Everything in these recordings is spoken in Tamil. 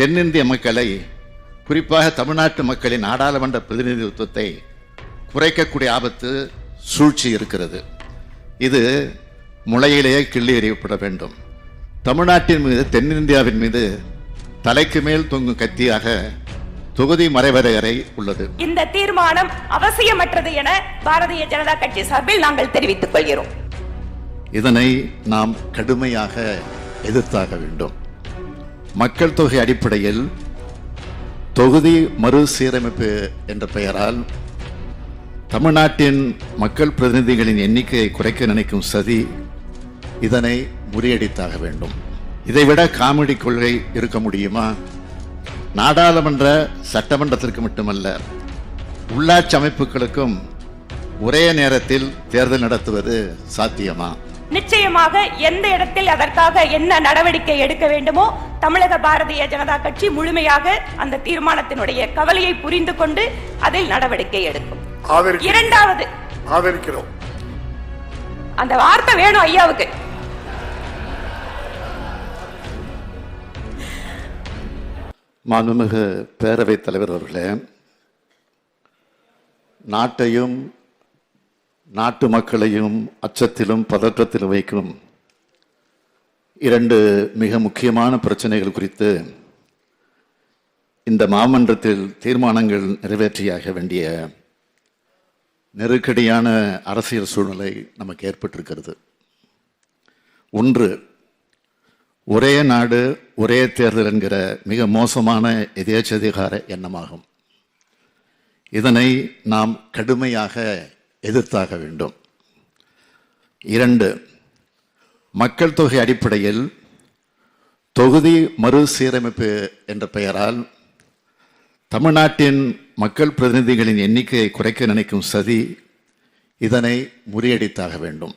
தென்னிந்திய மக்களை குறிப்பாக தமிழ்நாட்டு மக்களின் நாடாளுமன்ற பிரதிநிதித்துவத்தை குறைக்கக்கூடிய ஆபத்து சூழ்ச்சி இருக்கிறது. இது முளையிலேயே கிள்ளி எறியப்பட வேண்டும். தமிழ்நாட்டின் மீது தென்னிந்தியாவின் மீது தலைக்கு மேல் தொங்கும் கத்தியாக தொகுதி மறைவரையறை உள்ளது. இந்த தீர்மானம் அவசியமற்றது என பாரதிய ஜனதா கட்சி சார்பில் நாங்கள் தெரிவித்துக் கொள்கிறோம். இதனை நாம் கடுமையாக எதிர்த்தாக வேண்டும். மக்கள் தொகை அடிப்படையில் தொகுதி மறுசீரமைப்பு என்ற பெயரால் தமிழ்நாட்டின் மக்கள் பிரதிநிதிகளின் எண்ணிக்கையை குறைக்க நினைக்கும் சதி இதனை முறியடித்தாக வேண்டும். இதைவிட காமெடி கொள்கை இருக்க முடியுமா? நாடாளுமன்ற சட்டமன்றத்திற்கு மட்டுமல்ல உள்ளாட்சி அமைப்புகளுக்கும் ஒரே நேரத்தில் தேர்தல் நடத்துவது சாத்தியமா? நிச்சயமாக எந்த இடத்தில் அதற்காக என்ன நடவடிக்கை எடுக்க வேண்டுமோ தமிழக பாரதிய ஜனதா கட்சி முழுமையாக அந்த தீர்மானத்தினுடைய கவலையை புரிந்து கொண்டு அதில் நடவடிக்கை எடுக்கும். இரண்டாவது. ஆதரிக்கிறோம். அந்த வார்த்தை வேணும் ஐயாவுக்கு. மாண்புமிகு பேரவைத் தலைவர் அவர்களே நாட்டையும் நாட்டு மக்களையும் அச்சத்திலும் பதற்றத்திலும் வைக்கும் இரண்டு மிக முக்கியமான பிரச்சனைகள் குறித்து இந்த மாமன்றத்தில் தீர்மானங்கள் நிறைவேற்றியாக வேண்டிய நெருக்கடியான அரசியல் சூழ்நிலை நமக்கு ஏற்பட்டிருக்கிறது. ஒன்று ஒரே நாடு ஒரே தேர்தல் என்கிற மிக மோசமான எதேச்சதிகார எண்ணமாகும். இதனை நாம் கடுமையாக எதிர்த்தாக வேண்டும். இரண்டு மக்கள் தொகை அடிப்படையில் தொகுதி மறுசீரமைப்பு என்ற பெயரால் தமிழ்நாட்டின் மக்கள் பிரதிநிதிகளின் எண்ணிக்கையை குறைக்க நினைக்கும் சதி இதனை முறியடித்தாக வேண்டும்.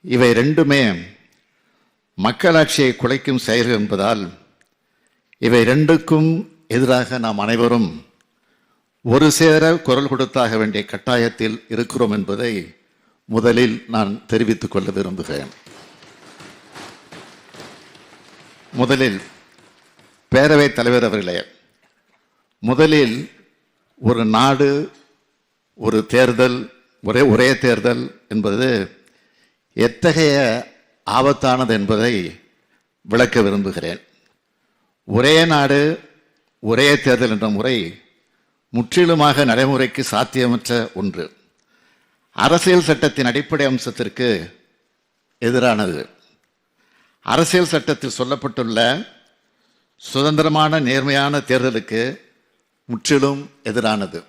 இவை ரெண்டுமே மக்களாட்சியை குலைக்கும் செயல்கள் என்பதால் இவை ரெண்டுக்கும் எதிராக நாம் அனைவரும் ஒரு சேர குரல் கொடுத்தாக வேண்டிய கட்டாயத்தில் இருக்கிறோம் என்பதை முதலில் நான் தெரிவித்துக் கொள்ள விரும்புகிறேன். முதலில் பேரவைத் தலைவர் அவர்களே முதலில் ஒரு நாடு ஒரு தேர்தல் ஒரே ஒரே தேர்தல் என்பது எத்தகைய ஆபத்தானது என்பதை விளக்க விரும்புகிறேன். ஒரே நாடு ஒரே தேர்தல் என்ற முறை முற்றிலுமாக நடைமுறைக்கு சாத்தியமற்ற ஒன்று. அரசியல் சட்டத்தின் அடிப்படை அம்சத்திற்கு எதிரானது. அரசியல் சட்டத்தில் சொல்லப்பட்டுள்ள சுதந்திரமான நேர்மையான தேர்தலுக்கு முற்றிலும் எதிரானது.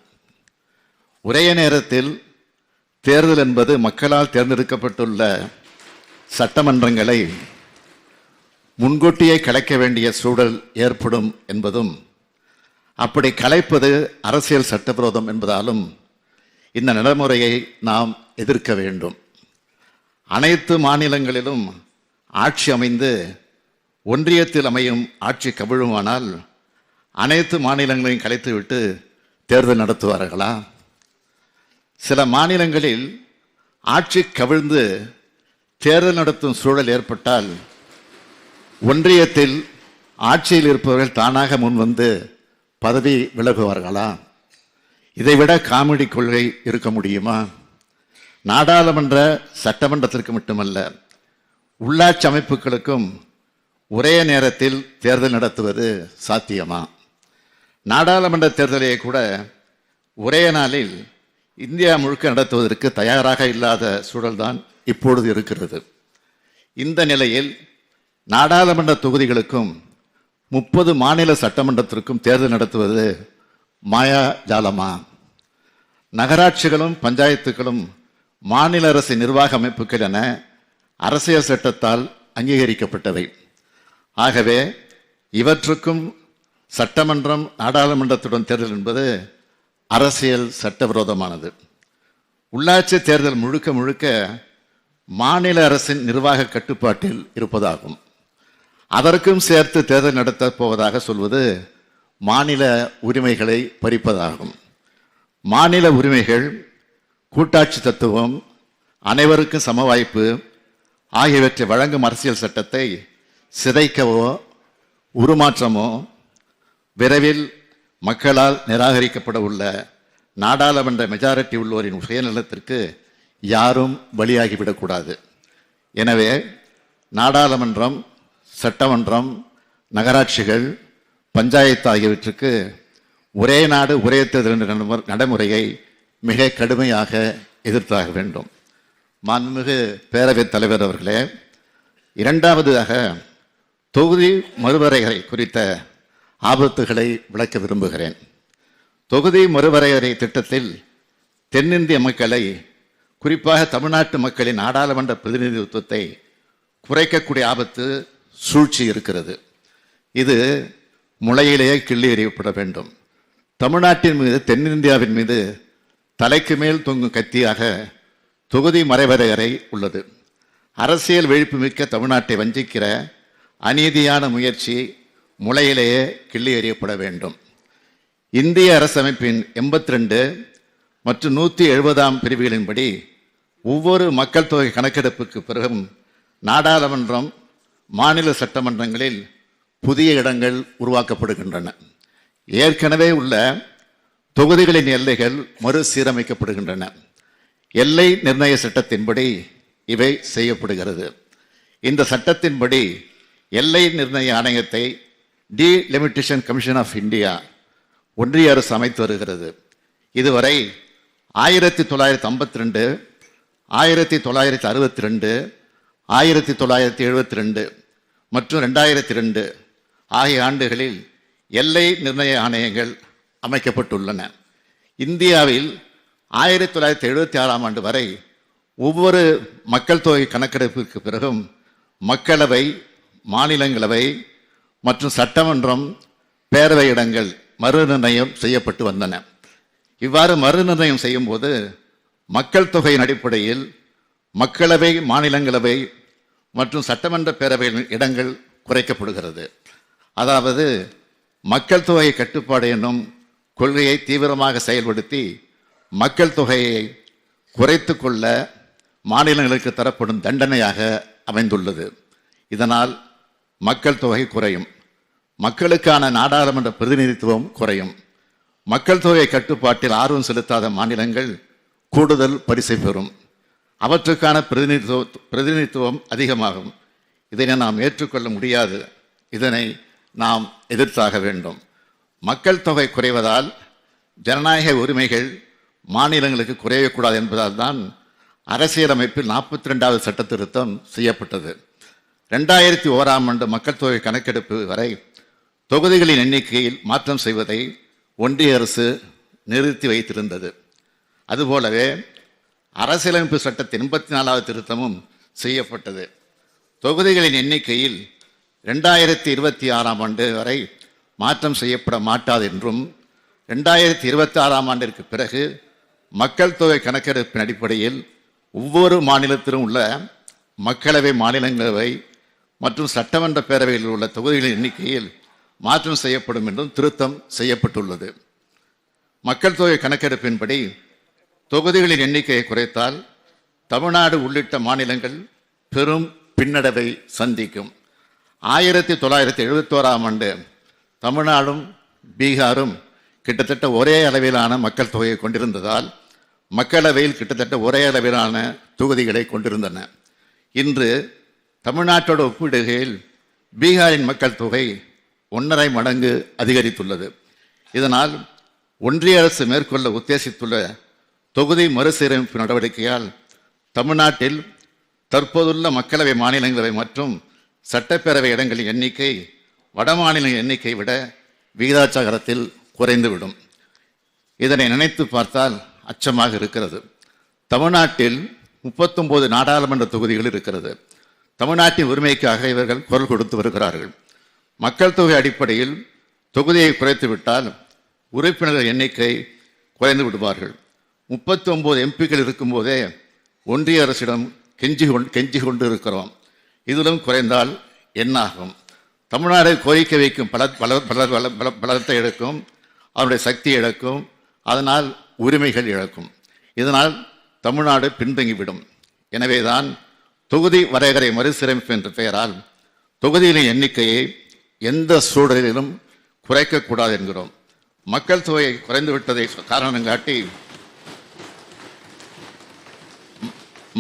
ஒரே நேரத்தில் தேர்தல் என்பது மக்களால் தேர்ந்தெடுக்கப்பட்டுள்ள சட்டமன்றங்களை முன்கூட்டியே கலைக்க வேண்டிய சூழல் ஏற்படும் என்பதும் அப்படி கலைப்பது அரசியல் சட்டவிரோதம் என்பதாலும் இந்த நடைமுறையை நாம் எதிர்க்க வேண்டும். அனைத்து மாநிலங்களிலும் ஆட்சி அமைந்து ஒன்றியத்தில் அமையும் ஆட்சி கவிழுமானால் அனைத்து மாநிலங்களையும் கலைத்துவிட்டு தேர்தல் நடத்துவார்களா? சில மாநிலங்களில் ஆட்சி கவிழ்ந்து தேர்தல் நடத்தும் சூழல் ஏற்பட்டால் ஒன்றியத்தில் ஆட்சியில் இருப்பவர்கள் தானாக முன்வந்து பதவி விலகுவார்களா? இதைவிட காமெடி கொள்கை இருக்க முடியுமா? நாடாளுமன்ற சட்டமன்றத்திற்கு மட்டுமல்ல உள்ளாட்சி அமைப்புகளுக்கும் ஒரே நேரத்தில் தேர்தல் நடத்துவது சாத்தியமா? நாடாளுமன்ற தேர்தலை கூட ஒரே நாளில் இந்தியா முழுக்க நடத்துவதற்கு தயாராக இல்லாத சூழல்தான் இப்பொழுது இருக்கிறது. இந்த நிலையில் நாடாளுமன்ற தொகுதிகளுக்கும் முப்பது மாநில சட்டமன்றத்திற்கும் தேர்தல் நடத்துவது மாயா ஜாலமா? நகராட்சிகளும் பஞ்சாயத்துகளும் மாநில அரசு நிர்வாக அமைப்புகள் என அரசியல் சட்டத்தால் அங்கீகரிக்கப்பட்டவை. ஆகவே இவற்றுக்கும் சட்டமன்றம் நாடாளுமன்றத்துடன் தேர்தல் என்பது அரசியல் சட்டவிரோதமானது. உள்ளாட்சி தேர்தல் முழுக்க முழுக்க மாநில அரசின் நிர்வாக கட்டுப்பாட்டில் இருப்பதாகும். அதற்கும் சேர்த்து தேர்தல் நடத்தப் போவதாக சொல்வது மாநில உரிமைகளை பறிப்பதாகும். மாநில உரிமைகள் கூட்டாட்சி தத்துவம் அனைவருக்கும் சம வாய்ப்பு ஆகியவற்றை வழங்கும் அரசியல் சட்டத்தை சிதைக்கவோ உருமாற்றமோ விரைவில் மக்களால் நிராகரிக்கப்பட உள்ள நாடாளுமன்ற மெஜாரிட்டி உள்ளோரின் சுயநலத்திற்கு யாரும் பலியாகிவிடக்கூடாது. எனவே நாடாளுமன்றம் சட்டமன்றம் நகராட்சிகள் பஞ்சாயத்து ஆகியவற்றுக்கு ஒரே நாடு ஒரே தேர்தல் என்ற நடைமுறையை மிக கடுமையாக எதிர்த்தாக வேண்டும். மாண்புமிகு பேரவைத் தலைவர் அவர்களே இரண்டாவதாக தொகுதி மறுவரையறை குறித்த ஆபத்துகளை விளக்க விரும்புகிறேன். தொகுதி மறுவரையறை திட்டத்தில் தென்னிந்திய மக்களை குறிப்பாக தமிழ்நாட்டு மக்களின் நாடாளுமன்ற பிரதிநிதித்துவத்தை குறைக்கக்கூடிய ஆபத்து சூழ்ச்சி இருக்கிறது. இது முளையிலேயே கிள்ளி எறியப்பட வேண்டும். தமிழ்நாட்டின் மீது தென்னிந்தியாவின் மீது தலைக்கு மேல் தொங்கும் கத்தியாக தொகுதி மறைவரையறை உள்ளது. அரசியல் விழிப்பு மிக்க தமிழ்நாட்டை வஞ்சிக்கிற அநீதியான முயற்சி முளையிலேயே கிள்ளி எறியப்பட வேண்டும். இந்திய அரசமைப்பின் எண்பத்தி ரெண்டு மற்றும் நூற்றி எழுபதாம் பிரிவுகளின்படி ஒவ்வொரு மக்கள் தொகை கணக்கெடுப்புக்கு பிறகும் நாடாளுமன்றம் மாநில சட்டமன்றங்களில் புதிய இடங்கள் உருவாக்கப்படுகின்றன. ஏற்கனவே உள்ள தொகுதிகளின் எல்லைகள் மறுசீரமைக்கப்படுகின்றன. எல்லை நிர்ணய சட்டத்தின்படி இவை செய்யப்படுகிறது. இந்த சட்டத்தின்படி எல்லை நிர்ணய ஆணையத்தை delimitation commission of India ஒன்றிய அரசு அமைத்து வருகிறது. இதுவரை ஆயிரத்தி தொள்ளாயிரத்தி ஐம்பத்தி ரெண்டு ஆயிரத்தி தொள்ளாயிரத்தி அறுபத்தி ரெண்டு ஆயிரத்தி தொள்ளாயிரத்தி எழுபத்தி ரெண்டு மற்றும் ரெண்டாயிரத்தி ரெண்டு ஆகிய ஆண்டுகளில் எல்லை நிர்ணய ஆணையங்கள் அமைக்கப்பட்டுள்ளன. இந்தியாவில் ஆயிரத்தி தொள்ளாயிரத்தி எழுபத்தி ஆறாம் ஆண்டு வரை ஒவ்வொரு மக்கள் தொகை கணக்கெடுப்பிற்கு பிறகும் மக்களவை மாநிலங்களவை மற்றும் சட்டமன்றம் பேரவை இடங்கள் மறுநிர்ணயம் செய்யப்பட்டு வந்தன. இவ்வாறு மறுநிர்ணயம் செய்யும்போது மக்கள் தொகையின் அடிப்படையில் மக்களவை மாநிலங்களவை மற்றும் சட்டமன்ற பேரவைகளின் இடங்கள் குறைக்கப்படுகிறது. அதாவது மக்கள் தொகை கட்டுப்பாடு என்னும் கொள்கையை தீவிரமாக செயல்படுத்தி மக்கள் தொகையை குறைத்து கொள்ள மாநிலங்களுக்கு தரப்படும் தண்டனையாக அமைந்துள்ளது. இதனால் மக்கள் தொகை குறையும். மக்களுக்கான நாடாளுமன்ற பிரதிநிதித்துவம் குறையும். மக்கள் தொகை கட்டுப்பாட்டில் ஆர்வம் செலுத்தாத மாநிலங்கள் கூடுதல் பரிசை பெறும். அவற்றுக்கான பிரதிநிதித்துவ பிரதிநிதித்துவம் அதிகமாகும். இதனை நாம் ஏற்றுக்கொள்ள முடியாது. இதனை நாம் எதிர்த்தாக வேண்டும். மக்கள் தொகை குறைவதால் ஜனநாயக உரிமைகள் மாநிலங்களுக்கு குறையக்கூடாது என்பதால் தான் அரசியலமைப்பில் நாற்பத்தி ரெண்டாவது சட்ட திருத்தம் செய்யப்பட்டது. ரெண்டாயிரத்தி ஓராம் ஆண்டு மக்கள் தொகை கணக்கெடுப்பு வரை தொகுதிகளின் எண்ணிக்கையில் மாற்றம் செய்வதை ஒன்றிய அரசு நிறுத்தி வைத்திருந்தது. அதுபோலவே அரசியலமைப்பு சட்டத்தின் எண்பத்தி நாலாவது திருத்தமும் செய்யப்பட்டது. தொகுதிகளின் எண்ணிக்கையில் ரெண்டாயிரத்தி இருபத்தி ஆறாம் ஆண்டு வரை மாற்றம் செய்யப்பட மாட்டாது என்றும் ரெண்டாயிரத்தி இருபத்தி ஆறாம் ஆண்டிற்கு பிறகு மக்கள் தொகை கணக்கெடுப்பின் அடிப்படையில் ஒவ்வொரு மாநிலத்திலும் உள்ள மக்களவை மாநிலங்களவை மற்றும் சட்டமன்ற பேரவையில் உள்ள தொகுதிகளின் எண்ணிக்கையில் மாற்றம் செய்யப்படும் என்றும் திருத்தம் செய்யப்பட்டுள்ளது. மக்கள் தொகை கணக்கெடுப்பின்படி தொகுதிகளின் எண்ணிக்கையை குறைத்தால் தமிழ்நாடு உள்ளிட்ட மாநிலங்கள் பெரும் பின்னடைவை சந்திக்கும். ஆயிரத்தி தொள்ளாயிரத்தி எழுபத்தோராம் ஆண்டு தமிழ்நாடும் பீகாரும் கிட்டத்தட்ட ஒரே அளவிலான மக்கள் தொகையை கொண்டிருந்ததால் மக்களவையில் கிட்டத்தட்ட ஒரே அளவிலான தொகுதிகளை கொண்டிருந்தன. இன்று தமிழ்நாட்டோட ஒப்பிடுகையில் பீகாரின் மக்கள் தொகை ஒன்றரை மடங்கு அதிகரித்துள்ளது. இதனால் ஒன்றிய அரசு மேற்கொள்ள உத்தேசித்துள்ள தொகுதி மறுசீரமைப்பு நடவடிக்கையால் தமிழ்நாட்டில் தற்போதுள்ள மக்களவை மாநிலங்களவை மற்றும் சட்டப்பேரவை இடங்களின் எண்ணிக்கை வடமாநில எண்ணிக்கை விட விகிதாச்சாரத்தில் குறைந்துவிடும். இதனை நினைத்து பார்த்தால் அச்சமாக இருக்கிறது. தமிழ்நாட்டில் முப்பத்தொன்பது நாடாளுமன்ற தொகுதிகள் இருக்கிறது. தமிழ்நாட்டின் உரிமைக்காக இவர்கள் குரல் கொடுத்து வருகிறார்கள். மக்கள் தொகை அடிப்படையில் தொகுதியை குறைத்துவிட்டால் உறுப்பினர்கள் எண்ணிக்கை குறைந்து விடுவார்கள். முப்பத்தி எம்பிக்கள் இருக்கும்போதே ஒன்றிய அரசிடம் கெஞ்சி கொண்டு கெஞ்சி கொண்டு இருக்கிறோம் இதிலும் குறைந்தால் என்னாகும்? தமிழ்நாடு கோரிக்கை வைக்கும் பல பல பல பல பல பலத்தை இழக்கும் அவருடைய சக்தி இழக்கும் அதனால் உரிமைகள் இழக்கும். இதனால் தமிழ்நாடு பின்தங்கிவிடும். எனவேதான் தொகுதி வரையறை மறுசீரமைப்பு என்ற பெயரால் தொகுதிகளின் எண்ணிக்கையை எந்த சூழலிலும் குறைக்கக்கூடாது என்கிறோம். மக்கள் தொகை குறைந்து விட்டதை காரணம் காட்டி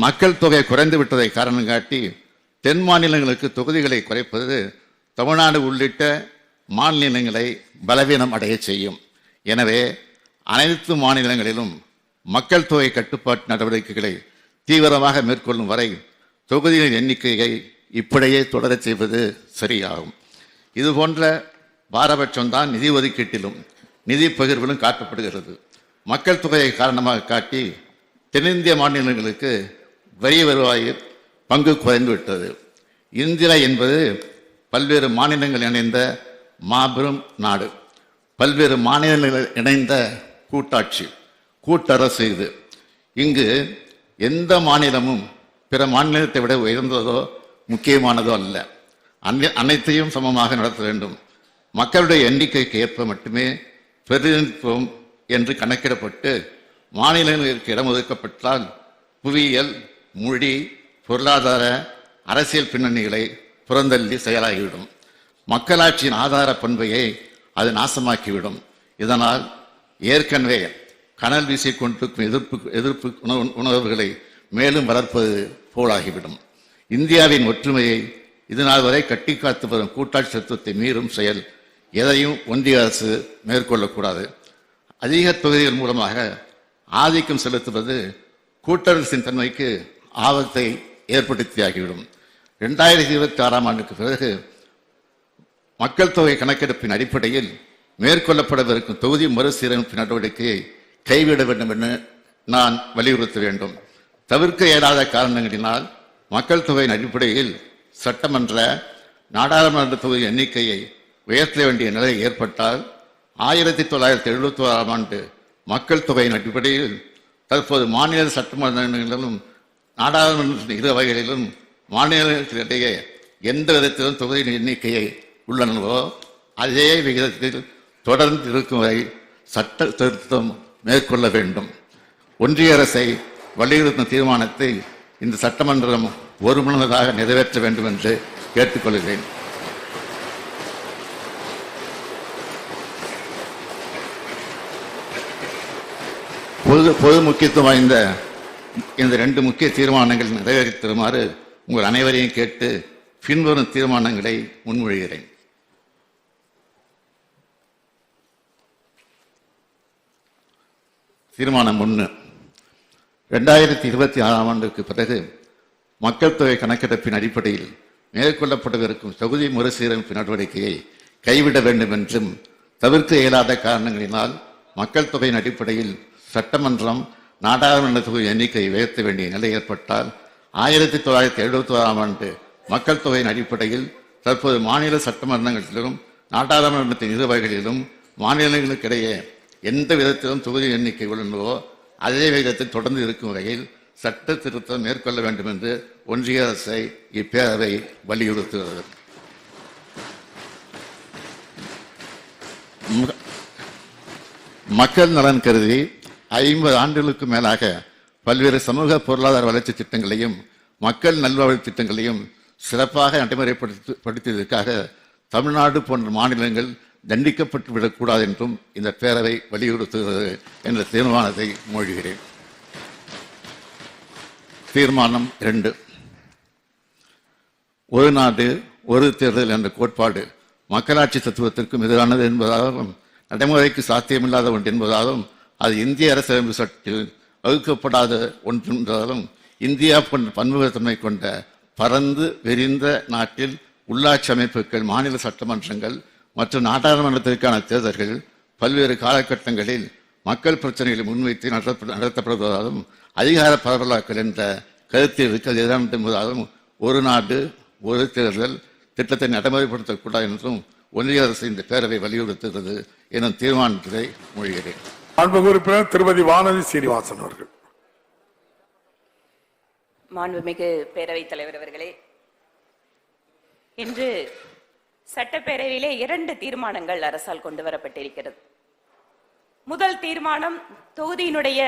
மக்கள் தொகை குறைந்து விட்டதை காரணம் காட்டி தென் மாநிலங்களுக்கு தொகுதிகளை குறைப்பது தமிழ்நாடு உள்ளிட்ட மாநிலங்களை பலவீனம் அடைய செய்யும். எனவே அனைத்து மாநிலங்களிலும் மக்கள் தொகை கட்டுப்பாட்டு நடவடிக்கைகளை தீவிரமாக மேற்கொள்ளும் வரை தொகுதிகளின் எண்ணிக்கையை இப்படியே தொடரச் செய்வது சரியாகும். இதுபோன்ற பாரபட்சம்தான் நிதி ஒதுக்கீட்டிலும் நிதி பகிர்விலும் காட்டப்படுகிறது. மக்கள் தொகையை காரணமாக காட்டி தென்னிந்திய மாநிலங்களுக்கு வரி வருவாயில் பங்கு குறைந்துவிட்டது இந்தியா என்பது பல்வேறு மாநிலங்கள் இணைந்த மாபெரும் நாடு. பல்வேறு மாநிலங்கள் இணைந்த கூட்டாட்சி கூட்டரசு இது. இங்கு எந்த மாநிலமும் பிற மாநிலத்தை விட உயர்ந்ததோ முக்கியமானதோ அல்ல. அனை- அனைத்தையும் சமமாக நடத்த வேண்டும். மக்களுடைய எண்ணிக்கைக்கு ஏற்ப மட்டுமே பிரதிநிதித்துவம் என்று கணக்கிடப்பட்டு மாநிலங்களுக்கு இடம் ஒதுக்கப்பட்டால் புவியியல் மொழி பொருளாதார அரசியல் பின்னணிகளை புறந்தள்ளி செயலாகிவிடும். மக்களாட்சியின் ஆதார பண்பையை அது நாசமாக்கிவிடும். இதனால் ஏற்கனவே கனல் வீசிக் கொண்டிருக்கும் எதிர்ப்பு எதிர்ப்பு உணவு உணர்வுகளை மேலும் வளர்ப்பது போலாகிவிடும். இந்தியாவின் ஒற்றுமையை இதனால் வரை கட்டி காத்து வரும் கூட்டாட்சி தத்துவத்தை மீறும் செயல் எதையும் ஒன்றிய அரசு மேற்கொள்ளக்கூடாது. அதிக தொகுதிகள் மூலமாக ஆதிக்கம் செலுத்துவது கூட்டரசின் தன்மைக்கு ஆபத்தை ஏற்படுத்தியாகிவிடும். ரெண்டாயிரத்தி இருபத்தி ஆறாம் ஆண்டுக்கு பிறகு மக்கள் தொகை கணக்கெடுப்பின் அடிப்படையில் மேற்கொள்ளப்படவிருக்கும் தொகுதி மறுசீரமைப்பு நடவடிக்கையை கைவிட வேண்டும் என நான் வலியுறுத்த வேண்டும். தவிர்க்க இயலாத காரணங்களினால் மக்கள் தொகையின் அடிப்படையில் சட்டமன்ற நாடாளுமன்ற தொகுதி எண்ணிக்கையை உயர்த்த வேண்டிய நிலை ஏற்பட்டால் ஆயிரத்தி தொள்ளாயிரத்தி எழுபத்தி ஓராம் ஆண்டு மக்கள் தொகையின் அடிப்படையில் தற்போது மாநில சட்டமன்றங்களிலும் நாடாளுமன்ற இரு வகைகளிலும் மாநிலங்களிடையே எந்த விதத்திலும் தொகுதியின் எண்ணிக்கையை உள்ளனவோ அதே விகிதத்தில் தொடர்ந்து இருக்கும் வரை சட்ட திருத்தம் மேற்கொள்ள வேண்டும். ஒன்றிய அரசை வலியுறுத்தும் தீர்மானத்தை இந்த சட்டமன்றம் ஒருமனதாக நிறைவேற்ற வேண்டும் என்று கேட்டுக்கொள்கிறேன். பொது பொது முக்கியத்துவம் வாய்ந்த இந்த ரெண்டு முக்கிய தீர்மானங்கள் நிறைவேற்றித்தருமாறு உங்கள் அனைவரையும் கேட்டு பின்வரும் தீர்மானங்களை முன்மொழிகிறேன். தீர்மானம் ஒன்று. ரெண்டாயிரத்தி இருபத்தி ஆறாம் ஆண்டுக்கு பிறகு மக்கள் தொகை கணக்கெடுப்பின் அடிப்படையில் மேற்கொள்ளப்படவிருக்கும் தொகுதி மறுசீரமைப்பு நடவடிக்கையை கைவிட வேண்டும் என்றும் தவிர்க்க இயலாத காரணங்களினால் மக்கள் தொகையின் அடிப்படையில் சட்டமன்றம் நாடாளுமன்ற தொகுதி எண்ணிக்கையை உயர்த்த வேண்டிய நிலை ஏற்பட்டால் ஆயிரத்தி தொள்ளாயிரத்தி எழுபத்தி ஓராம் ஆண்டு மக்கள் தொகையின் அடிப்படையில் தற்போது மாநில சட்டமன்றங்களிலும் நாடாளுமன்றத்தின் இரு வகைகளிலும் மாநிலங்களுக்கிடையே எந்த விதத்திலும் தொகுதி எண்ணிக்கை உள்ளனவோ அதே விதத்தில் தொடர்ந்து இருக்கும் வகையில் சட்ட திருத்தம் மேற்கொள்ள வேண்டும் என்று ஒன்றிய அரசை இப்பேரவை வலியுறுத்துகிறது. மக்கள் நலன் கருதி ஐம்பது ஆண்டுகளுக்கு மேலாக பல்வேறு சமூக பொருளாதார வளர்ச்சி திட்டங்களையும் மக்கள் நல்வாழ்வு திட்டங்களையும் சிறப்பாக நடைமுறைப்படுத்தி படுத்தியதற்காக தமிழ்நாடு போன்ற மாநிலங்கள் தண்டிக்கப்பட்டு விடக்கூடாது என்றும் இந்த பேரவை வலியுறுத்துகிறது என்ற தீர்மானத்தை மொழிகிறேன் தீர்மானம் இரண்டு. ஒரு நாடு ஒரு தேர்தல் என்ற கோட்பாடு மக்களாட்சி தத்துவத்திற்கும் எதிரானது என்பதாலும் நடைமுறைக்கு சாத்தியமில்லாத ஒன்று என்பதாகவும் அது இந்திய அரசியலமைப்பு சட்டத்தில் வகுக்கப்படாத ஒன்று இந்தியா போன்ற பன்முகத்தன்மை கொண்ட பரந்து விரிந்த நாட்டில் உள்ளாட்சி அமைப்புகள் மாநில சட்டமன்றங்கள் மற்றும் நாடாளுமன்றத்திற்கான தேர்தல்கள் பல்வேறு காலகட்டங்களில் மக்கள் பிரச்சனைகளை முன்வைத்து நடத்தப்படுவதாலும் அதிகார பரவலாக்கல் என்ற கருத்தில் இருக்க எதிரான என்பதாலும் ஒரு நாடு ஒரு தேர்தல் திட்டத்தை நடைமுறைப்படுத்தக்கூடாது என்றும் ஒன்றிய அரசு இந்த பேரவை வலியுறுத்துகிறது எனும் தீர்மானத்தை மொழிகிறேன். மாண்புமிகு உறுப்பினர் திருமதி வானதி சீனிவாசன் அவர்கள். மாண்புமிகு பேரவைத் தலைவர் அவர்களே இன்று சட்டப்பேரவையிலே இரண்டு தீர்மானங்கள் அரசால் கொண்டு வரப்பட்டிருக்கிறது. முதல் தீர்மானம் தொகுதியினுடைய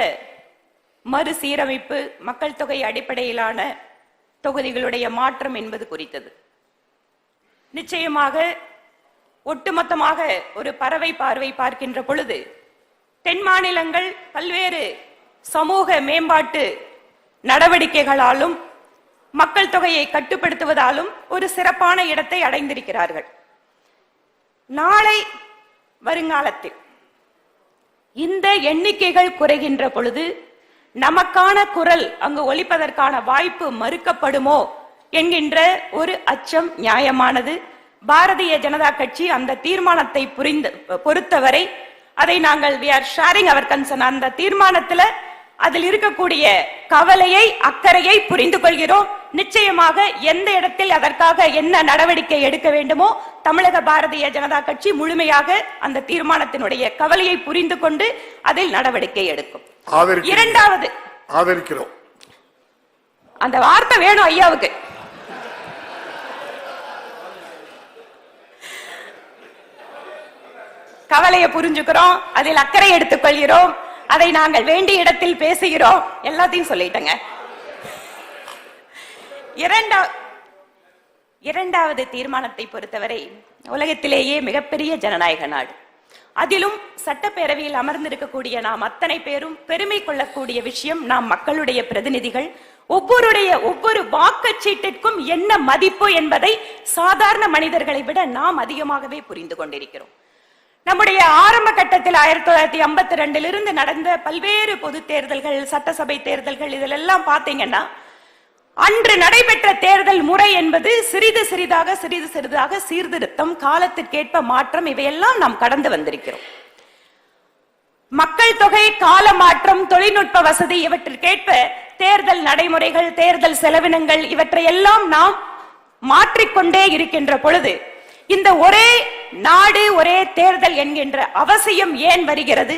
மறுசீரமைப்பு மக்கள் தொகை அடிப்படையிலான தொகுதிகளுடைய மாற்றம் என்பது குறித்தது. நிச்சயமாக ஒட்டுமொத்தமாக ஒரு பறவை பார்வை பார்க்கின்ற பொழுது தென் மாநிலங்கள் பல்வேறு சமூக மேம்பாட்டு நடவடிக்கைகளாலும் மக்கள் தொகையை கட்டுப்படுத்துவதாலும் ஒரு சிறப்பான இடத்தை அடைந்திருக்கிறார்கள். நாளை வருங்காலத்தில் இந்த எண்ணிக்கைகள் குறைகின்ற பொழுது நமக்கான குரல் அங்கு ஒழிப்பதற்கான வாய்ப்பு மறுக்கப்படுமோ என்கின்ற ஒரு அச்சம் நியாயமானது. பாரதிய ஜனதா கட்சி அந்த தீர்மானத்தை புரிந்து பொறுத்தவரை அதை நாங்கள் we are sharing our concern. அந்த தீர்மானத்துல அதில் இருக்கக்கூடிய கவலையை அக்கறையை புரிந்து கொள்கிறோம். நிச்சயமாக எந்த இடத்தில் அதற்காக என்ன நடவடிக்கை எடுக்க வேண்டுமோ தமிழக பாரதிய ஜனதா கட்சி முழுமையாக அந்த தீர்மானத்தினுடைய கவலையை புரிந்து கொண்டு அதில் நடவடிக்கை எடுக்கும். இரண்டாவது ஆதரிக்கிறோம். அந்த வார்த்தை வேணும் ஐயாவுக்கு. கவலையை புரிஞ்சுக்கிறோம் அதில் அக்கறை எடுத்துக் கொள்கிறோம் அதை நாங்கள் வேண்டிய இடத்தில் பேசுகிறோம் எல்லாத்தையும் சொல்லிட்டேங்க. இரண்டா இரண்டாவது தீர்மானத்தை பொறுத்தவரை உலகத்திலேயே மிகப்பெரிய ஜனநாயக நாடு. அதிலும் சட்டப்பேரவையில் அமர்ந்திருக்கக்கூடிய நாம் அத்தனை பேரும் பெருமை கொள்ளக்கூடிய விஷயம் நாம் மக்களுடைய பிரதிநிதிகள் ஒவ்வொருடைய ஒவ்வொரு வாக்குச்சீட்டிற்கும் என்ன மதிப்பு என்பதை சாதாரண மனிதர்களை விட நாம் அதிகமாகவே புரிந்து கொண்டிருக்கிறோம். நம்முடைய ஆரம்ப கட்டத்தில் ஆயிரத்தி தொள்ளாயிரத்தி ஐம்பத்தி ரெண்டிலிருந்து இருந்து நடந்த பல்வேறு பொது தேர்தல்கள் சட்டசபை தேர்தல்கள் இதிலெல்லாம் பார்த்தீங்கன்னா அன்று நடைபெற்ற தேர்தல் முறை என்பது சிறிது சிறிதாக சிறிது சிறிதாக சீர்திருத்தம் காலத்திற்கேற்ப மாற்றம் இவையெல்லாம் நாம் கடந்து வந்திருக்கிறோம். மக்கள் தொகை கால மாற்றம் தொழில்நுட்ப வசதி இவற்றிற்கேற்ப தேர்தல் நடைமுறைகள் தேர்தல் செலவினங்கள் இவற்றையெல்லாம் நாம் மாற்றிக்கொண்டே இருக்கின்ற பொழுது இந்த ஒரே நாடு ஒரே தேர்தல் என்கின்ற அவசியம் ஏன் வருகிறது?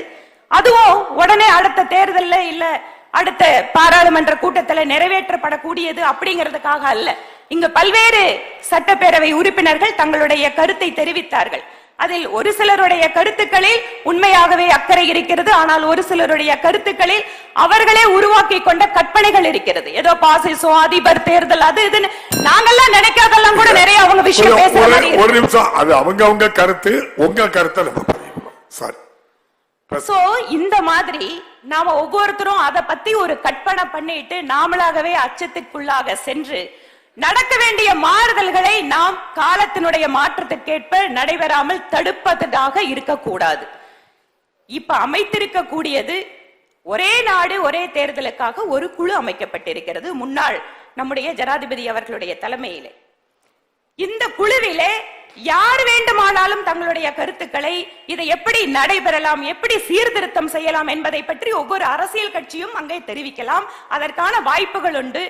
அதுவும் உடனே அடுத்த தேர்தல்ல இல்ல அடுத்த பாராளுமன்ற கூட்டத்துல நிறைவேற்றப்படக்கூடியது அப்படிங்கிறதுக்காக அல்ல. இங்கு பல்வேறு சட்டப்பேரவை உறுப்பினர்கள் தங்களுடைய கருத்தை தெரிவித்தார்கள். அதில் ஒரு சிலருடைய கருத்துக்களில் உண்மையாகவே அக்கறை இருக்கிறது. ஆனால் ஒரு சிலருடைய கருத்துக்களில் அவர்களே உருவாக்கி கொண்ட கற்பனைகள் இருக்கிறது. ஏதோ பாசிசம் அதிபர் தேர்தல் அது இதுன்னு நாங்கெல்லாம் நினைக்காதெல்லாம் கூட நிறைய அவங்க விஷயம் ஒரு- பேசுற ஒரு- மாதிரி ஒரு இருக்கு. நிமிஷம். அது அவங்க அவங்க கருத்து உங்க கருத்தை நம்ம சாரி சோ இந்த மாதிரி நாம ஒவ்வொருத்தரும் அத பத்தி ஒரு கற்பனை பண்ணிட்டு நாமளாகவே அச்சத்திற்குள்ளாக சென்று நடக்க வேண்டிய மாறுதல்களை நாம் காலத்தினுடைய மாற்றத்திற்கேற்ப நடைபெறாமல் தடுப்பதாக இருக்கக்கூடாது. இப்ப அமைத்திருக்க கூடியது ஒரே நாடு ஒரே தேர்தலுக்காக ஒரு குழு அமைக்கப்பட்டிருக்கிறது. முன்னாள் நம்முடைய ஜனாதிபதி அவர்களுடைய தலைமையிலே. இந்த குழுவிலே யார் வேண்டுமானாலும் தங்களுடைய கருத்துக்களை இதை எப்படி நடைபெறலாம் எப்படி சீர்திருத்தம் செய்யலாம் என்பதை பற்றி ஒவ்வொரு அரசியல் கட்சியும் அங்கே தெரிவிக்கலாம். அதற்கான வாய்ப்புகள் உண்டு.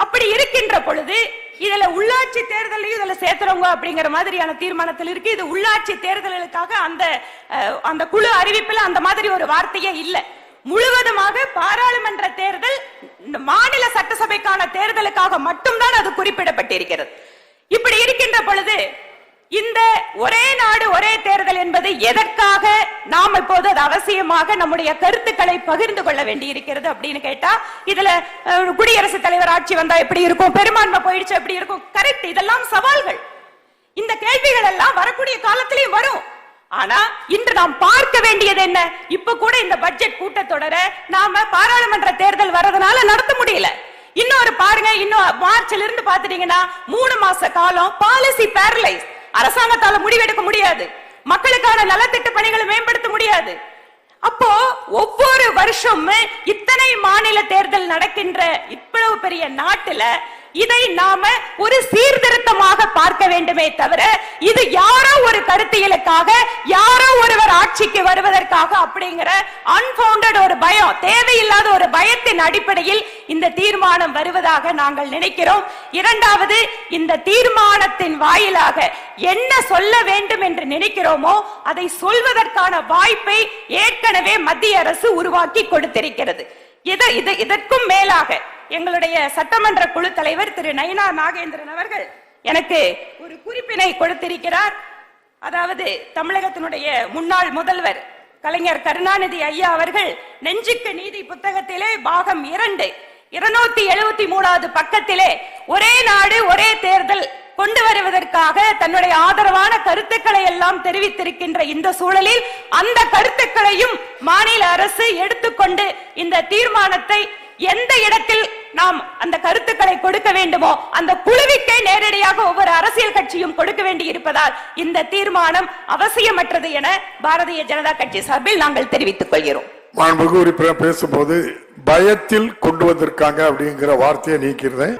அப்படி இருக்கின்ற பொழுது இதுல உள்ளாட்சி தேர்தலையும் இதுல சேர்த்துறவங்க அப்படிங்கிற மாதிரியான தீர்மானத்தில் இருக்கு. இது உள்ளாட்சி தேர்தல்களுக்காக அந்த அஹ், அந்த குழு அறிவிப்பில் அந்த மாதிரி ஒரு வார்த்தையே இல்லை. முழுவதுமாக பாராளுமன்ற தேர்தல் இந்த மாநில சட்டசபைக்கான தேர்தலுக்காக மட்டும்தான் அது குறிப்பிடப்பட்டிருக்கிறது. இப்படி இருக்கின்ற பொழுது இந்த ஒரே நாடு ஒரே தேர்தல் என்பது எதற்காக நாம் இப்போது அது அவசியமாக நம்முடைய கருத்துக்களை பகிர்ந்து கொள்ள வேண்டி இருக்கிறது அப்படின்னு கேட்டா இதுல குடியரசுத் தலைவர் ஆட்சி வந்தா எப்படி இருக்கும்? பெரும்பான்மை போயிடுச்சு எப்படி இருக்கும்? கரெக்ட் இதெல்லாம் சவால்கள். இந்த கேள்விகள் எல்லாம் வரக்கூடிய காலத்திலையும் வரும். ஆனா இன்று நாம் பார்க்க வேண்டியது என்ன? இப்ப கூட இந்த பட்ஜெட் கூட்டத்தொடர நாம பாராளுமன்ற தேர்தல் வர்றதுனால நடத்த முடியல. இன்னொரு பாருங்க இன்னும் மார்ச்ல இருந்து பாத்துட்டீங்கன்னா மூணு மாச காலம் பாலிசி பேரலைஸ் அரசாங்கத்தால முடிவெடுக்க முடியாது. மக்களுக்கான நலத்திட்ட பணிகளை மேம்படுத்த முடியாது. அப்போ ஒவ்வொரு வருஷமும் இத்தனை மாநில தேர்தல் நடக்கின்ற இவ்வளவு பெரிய நாட்டுல இதை நாம ஒரு சீர்திருத்தமாக பார்க்க வேண்டுமே தவிர இது யாரோ ஒரு கரு வருவதற்காக அப்படிங்கிற அன்பவுண்டட் ஒரு பயம் தேவையில்லாத ஒரு பயத்தின் அடிப்படையில் இந்த தீர்மானம் வருவதாக நாங்கள் நினைக்கிறோம். இரண்டாவது இந்த தீர்மானத்தின் வாயிலாக என்ன சொல்ல வேண்டும் என்று நினைக்கிறோமோ அதை சொல்வதற்கான வாய்ப்பை ஏற்கனவே மத்திய அரசு உருவாக்கி கொடுத்திருக்கிறது. இது இது இதற்கும் மேலாக எங்களுடைய சட்டமன்ற குழு தலைவர் திரு நயினா நாகேந்திரன் அவர்கள் எனக்கு ஒரு குறிப்பினை கொடுத்திருக்கிறார். அதாவது தமிழகத்தினுடைய முன்னாள் முதல்வர் கலைஞர் கருணாநிதி ஐயா அவர்கள் நெஞ்சுக்கு நீதி புத்தகத்திலே பாகம் இரண்டு. இருநூத்தி எழுபத்தி மூணாவது பக்கத்திலே ஒரே நாடு ஒரே தேர்தல் கொண்டு வருவதற்காக தன்னுடைய ஆதரவான கருத்துக்களை எல்லாம் தெரிவித்திருக்கின்ற இந்த சூழலில் அந்த கருத்துக்களையும் மாநில அரசு எடுத்துக்கொண்டு இந்த தீர்மானத்தை எந்த இடத்தில் நாம் அந்த கருத்துக்களை கொடுக்க வேண்டுமோ அந்த குழுவிற்கே நேரடியாக ஒவ்வொரு அரசியல் கட்சியும் கொடுக்க வேண்டி இருப்பதால் இந்த தீர்மானம் அவசியமற்றது என பாரதிய ஜனதா கட்சி சார்பில் நாங்கள் தெரிவித்துக் கொள்கிறோம். மாண்புமிகு உறுப்பினர் பேசும்போது பயத்தில் கொண்டு வந்திருக்காங்க அப்படிங்கிற வார்த்தையை நீக்கிறேன்